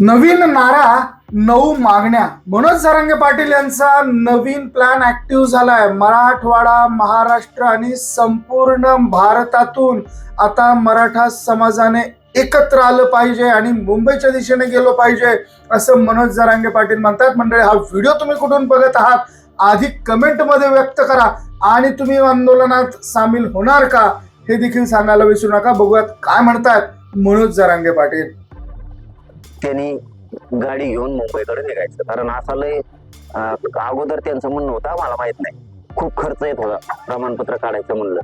नवीन नारा नऊ मागण्या. मनोज जरांगे पाटील यांचा नवीन प्लॅन ऍक्टिव्ह झालाय. मराठवाडा महाराष्ट्र आणि संपूर्ण भारतातून आता मराठा समाजाने एकत्र आलं पाहिजे आणि मुंबईच्या दिशेने गेलो पाहिजे असं मनोज जरांगे पाटील म्हणतात. मंडळी हा व्हिडिओ तुम्ही कुठून बघत आहात? आधी कमेंटमध्ये व्यक्त करा. आणि तुम्ही आंदोलनात सामील होणार का? हे देखील सांगायला विसरू नका. बघूयात काय म्हणतायत मनोज जरांगे पाटील. त्यांनी गाडी घेऊन मुंबईकडे निघायचं. कारण असा लय अगोदर त्यांचं म्हणणं होतं आम्हाला माहीत नाही. खूप खर्च येत होता प्रमाणपत्र काढायचं म्हणलं.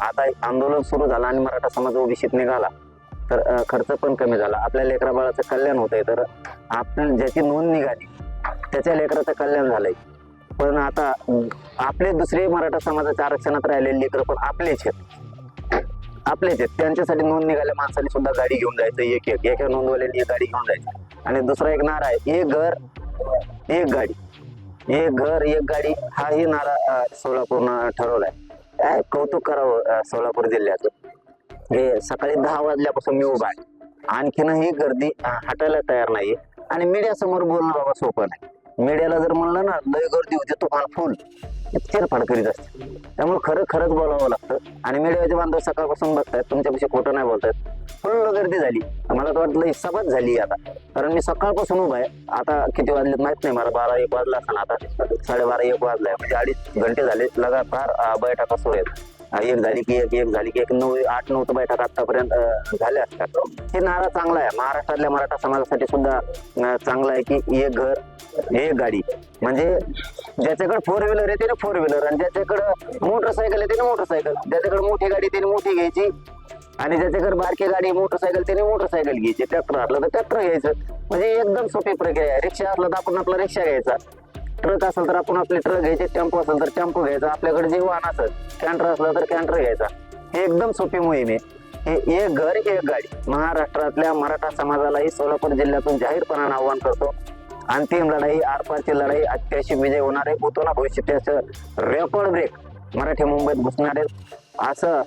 आता एक आंदोलन सुरू झालं आणि मराठा समाज ओबीसीत निघाला. तर खर्च पण कमी झाला. आपल्या लेकरा बाळाचं कल्याण होतंय. तर आपण ज्याची नोंद निघाली त्याच्या लेकराचं कल्याण झालंय. पण आता आपले दुसरे मराठा समाजाच्या आरक्षणात राहिलेले लेकर पण आपलेच आहेत. आपलेच आहेत. त्यांच्यासाठी नोंद निघाल्या माणसाने सुद्धा गाडी घेऊन जायचं. एक एक एका नोंदवाल्याने एक गाडी घेऊन जायचं. आणि दुसरा एक नारा आहे. एक घर एक गाडी. एक घर एक गाडी हाही नारा सोलापूरनं ठरवलाय. काय कौतुक करावं सोलापूर जिल्ह्याचं? हे सकाळी दहा वाजल्यापासून मी उभा आहे. आणखीनही गर्दी हटायला तयार नाही आणि मीडिया समोर बोलणं बाबा सोपं नाही. मीडियाला जर म्हणलं ना लय गर्दी होती तुफान फुल चिरफाड करीत असते. त्यामुळे खरं खरंच बोलावं लागतं. आणि मीडियाचे बांधव सकाळपासून बघतायत तुमच्यापाशी खोटं नाही बोलतायत. फुल्ल गर्दी झाली. मला तर वाटलं हिसाबच झाली आता. कारण मी सकाळपासून उभा आहे. आता किती वाजलेत माहीत नाही मला. बारा एक वाजला असताना आता. साडेबारा एक वाजलाय म्हणजे अडीच घंटे झाले. लगातार बैठका सुरू आहेत. एक झाली की एक एक झाली की एक नऊ आठ नऊ तर बैठक आतापर्यंत झाल्या असतात. हे नारा चांगला आहे. महाराष्ट्रातल्या मराठा समाजासाठी सुद्धा चांगला आहे की एक घर एक गाडी. म्हणजे ज्याच्याकडे फोर व्हीलर आहे त्याने फोर व्हीलर आणि ज्याच्याकडे मोटरसायकल आहे त्याने मोटरसायकल ज्याच्याकडे मोठी गाडी त्याने मोठी घ्यायची आणि ज्याच्याकडे बारकी गाडी मोटरसायकल त्याने मोटरसायकल घ्यायची. ट्रॅक्टर असलं तर ट्रॅक्टर घ्यायचं. म्हणजे एकदम सोपी प्रक्रिया आहे. रिक्षा असला तर आपण आपला रिक्षा घ्यायचा. ट्रक असेल तर आपण आपले ट्रक घ्यायचे टेम्पो असेल तर टेम्पो घ्यायचा. आपल्याकडे जे वाहन असेल कॅन्टर असलं तर कॅन्टर घ्यायचा. हे एकदम सोपी मोहीम आहे. हे एक घर एक गाडी. महाराष्ट्रातल्या मराठा समाजालाही सोलापूर जिल्ह्यातून जाहीरपणानं आव्हान करतो. अंतिम लढाई आरपारची लढाई अत्याशी विजय होणार आहे. भूतोना भविष्याचं रेकॉर्ड ब्रेक मराठी मुंबईत घुसणार आहेत असं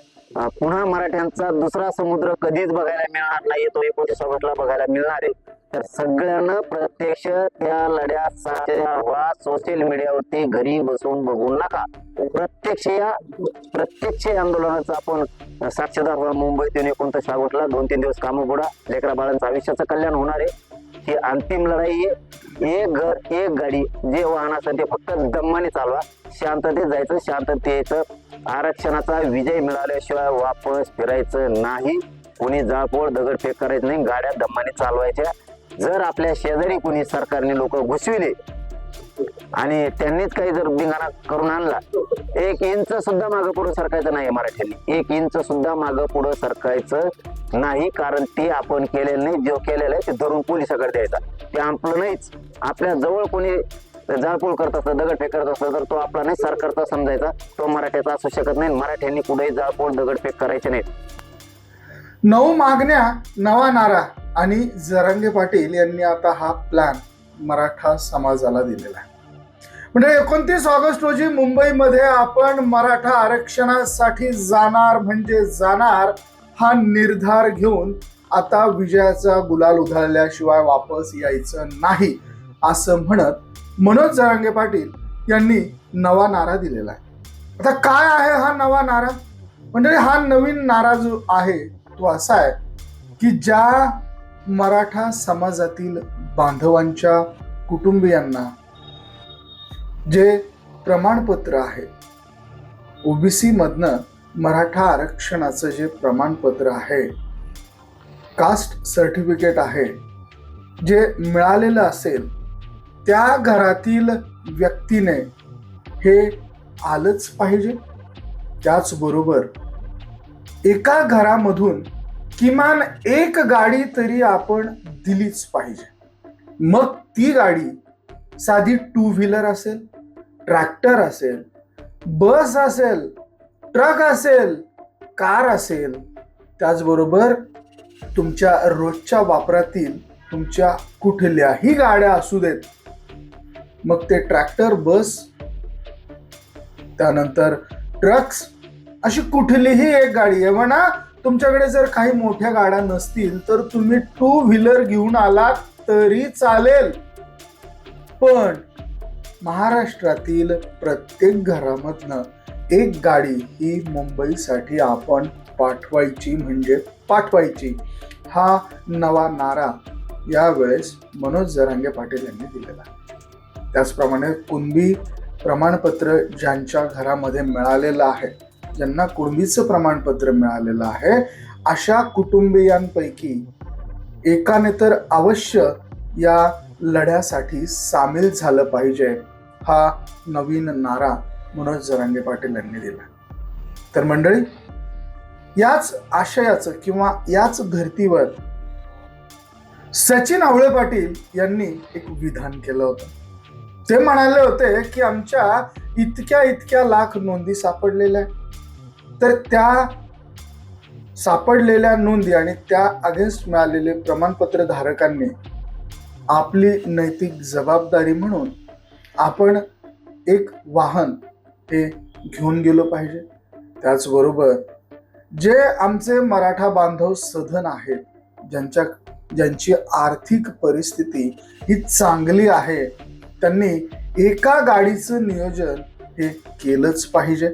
पुन्हा मराठ्यांचा दुसरा समुद्र कधीच बघायला मिळणार नाही तो एकोणीस ऑगस्टला बघायला मिळणार आहे. तर सगळ्यांना प्रत्यक्ष त्या लढ्यात व्हा सोशल मीडियावरती घरी बसून बघू नका. प्रत्यक्ष या प्रत्यक्ष आंदोलनाचा आपण साक्षीदार व्हा मुंबईत येऊन एकोणतीस ऑगस्टला दोन तीन दिवस कामं बुडा. लेकरा बाळांचं आयुष्याचं कल्याण होणार आहे. ही अंतिम लढाई आहे. एक घर एक गाडी जे वाहन असेल ते फक्त दम्माने चालवा. शांततेत जायचं शांततेचं यायचं. आरक्षणाचा विजय मिळाल्याशिवाय वापस फिरायचं नाही. कोणी जाळपोळ दगडफेक करायचं नाही. गाड्या दम्माने चालवायच्या. जर आपल्या शेजारी कोणी सरकारने लोक घुसविले आणि त्यांनीच काही जर बिंगाणा करून आणला एक इंच सुद्धा मागं पुढे सरकायचं नाही मराठ्यांनी. एक इंच सुद्धा मागं पुढे सरकायचं नाही कारण ते आपण केलेलं नाही. जो केलेलं आहे ते धरून पोलिसाकडे द्यायचा. ते आपलं नाहीच. आपल्या जवळ कोणी जाळपोळ करत असतं दगडफेक करत असतं तर तो आपला नाही सरकारचा समजायचा. तो मराठ्याचा असू शकत नाही मराठ्यांनी कुठेही जाळपोळ दगडफेक करायचे नाहीत. नऊ मागण्या नवा नारा. आणि जरांगे पाटील यांनी आता हा प्लॅन मराठा समाजाला दिलेला आहे. म्हणजे एकोणतीस ऑगस्ट रोजी मुंबईमध्ये आपण मराठा आरक्षणासाठी जाणार म्हणजे जाणार हा निर्धार घेऊन आता विजयाचा गुलाल उधळल्याशिवाय वापस यायचं नाही असं म्हणत मनोज जरांगे पाटील यांनी नवा नारा दिलेला आहे. आता काय आहे हा नवा नारा? म्हणजे हा नवीन नारा जो आहे तो असा आहे की ज्या मराठा समाजातील बांधवांच्या कुटुंबियांना जे प्रमाणपत्र आहे ओबीसीमधनं मराठा आरक्षणाचं जे प्रमाणपत्र आहे कास्ट सर्टिफिकेट आहे जे मिळालेलं असेल त्या घरातील व्यक्तीने हे आलंच पाहिजे. त्याचबरोबर एका घरामधून किमान एक गाडी तरी आपण दिलीच पाहिजे. मग ती गाडी साधी टू व्हीलर असेल ट्रॅक्टर असेल बस असेल ट्रक असेल कार असेल त्याचबरोबर तुमच्या रोजच्या वापरातील तुमच्या कुठल्याही गाड्या असू देत मग ते ट्रॅक्टर बस त्यानंतर ट्रक्स अशी कुठलीही एक गाडी आहे म्हणा तुमच्याकडे जर काही मोठ्या गाड्या नसतील तर तुम्ही टू व्हीलर घेऊन आलात तरी चालेल. पण महाराष्ट्रातील प्रत्येक घरामधनं एक गाडी ही मुंबईसाठी आपण पाठवायची म्हणजे पाठवायची. हा नवा नारा यावेळेस मनोज जरांगे पाटील यांनी दिलेला त्याचप्रमाणे कुणबी प्रमाणपत्र ज्यांच्या घरामध्ये मिळालेलं आहे ज्यांना कुणबीचं प्रमाणपत्र मिळालेलं आहे अशा कुटुंबियांपैकी एकाने तर अवश्य या लढ्यासाठी सामील झालं पाहिजे हा नवीन नारा मनोज जरांगे पाटील यांनी दिला तर मंडळी याच आशयाचं किंवा याच धर्तीवर सचिन आवळे पाटील यांनी एक विधान केलं होतं ते म्हणाले होते की आमच्या इतक्या इतक्या लाख नोंदी सापडलेल्या आहेत. तर त्या सापडलेल्या नोंदी आणि त्या अगेन्स्ट मिळालेले प्रमाणपत्र धारकांनी आपली नैतिक जबाबदारी म्हणून आपण एक वाहन हे घेऊन गेलो पाहिजे. त्याचबरोबर जे आमचे मराठा बांधव सधन आहेत ज्यांच्या ज्यांची आर्थिक परिस्थिती ही चांगली आहे त्यांनी एका गाडीचं नियोजन हे केलंच पाहिजे.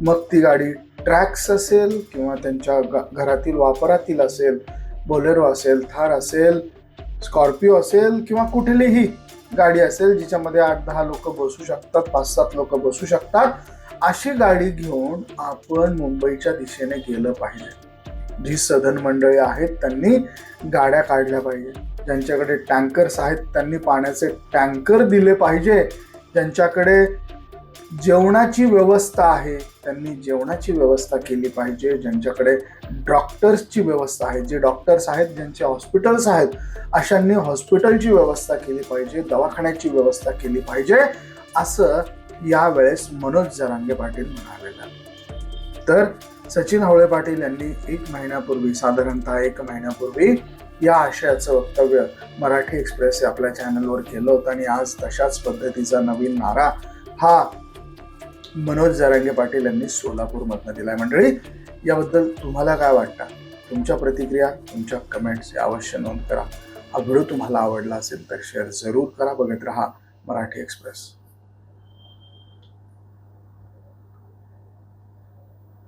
मग ती गाडी ट्रॅक्स असेल किंवा त्यांच्या ग- घरातील वापरातील असेल बोलेरो असेल थार असेल स्कॉर्पिओ असेल किंवा कुठलीही गाडी असेल जिच्यामध्ये आठ दहा लोक बसू शकतात पाच सात लोक बसू शकतात अशी गाडी घेऊन आपण मुंबईच्या दिशेने गेलं पाहिजे. जी सधन मंडळी आहेत त्यांनी गाड्या काढल्या पाहिजे. ज्यांच्याकडे टँकर्स आहेत त्यांनी पाण्याचे टँकर दिले पाहिजे. ज्यांच्याकडे जेवणाची व्यवस्था आहे. त्यांनी जेवणाची व्यवस्था केली पाहिजे. ज्यांच्याकडे डॉक्टर्सची व्यवस्था आहे. जे डॉक्टर्स आहेत ज्यांचे हॉस्पिटल्स आहेत अशांनी हॉस्पिटलची व्यवस्था केली पाहिजे. दवाखान्याची व्यवस्था केली पाहिजे. असं यावेळेस मनोज जरांगे पाटील म्हणालेलं तर सचिन हवळे पाटील यांनी एक महिन्यापूर्वी साधारणतः एक महिन्यापूर्वी या आशयाचं वक्तव्य मराठी एक्सप्रेस या आपल्या चॅनलवर केलं होतं आणि आज तशाच पद्धतीचा नवीन नारा हा मनोज जारंगे पाटील यांनी सोलापूरमधनं दिला आहे मंडळी. याबद्दल तुम्हाला काय वाटतं? तुमच्या प्रतिक्रिया तुमच्या कमेंट्स अवश्य नोंद करा. हा व्हिडिओ तुम्हाला आवडला असेल तर शेअर जरूर करा. बघत राहा मराठी एक्सप्रेस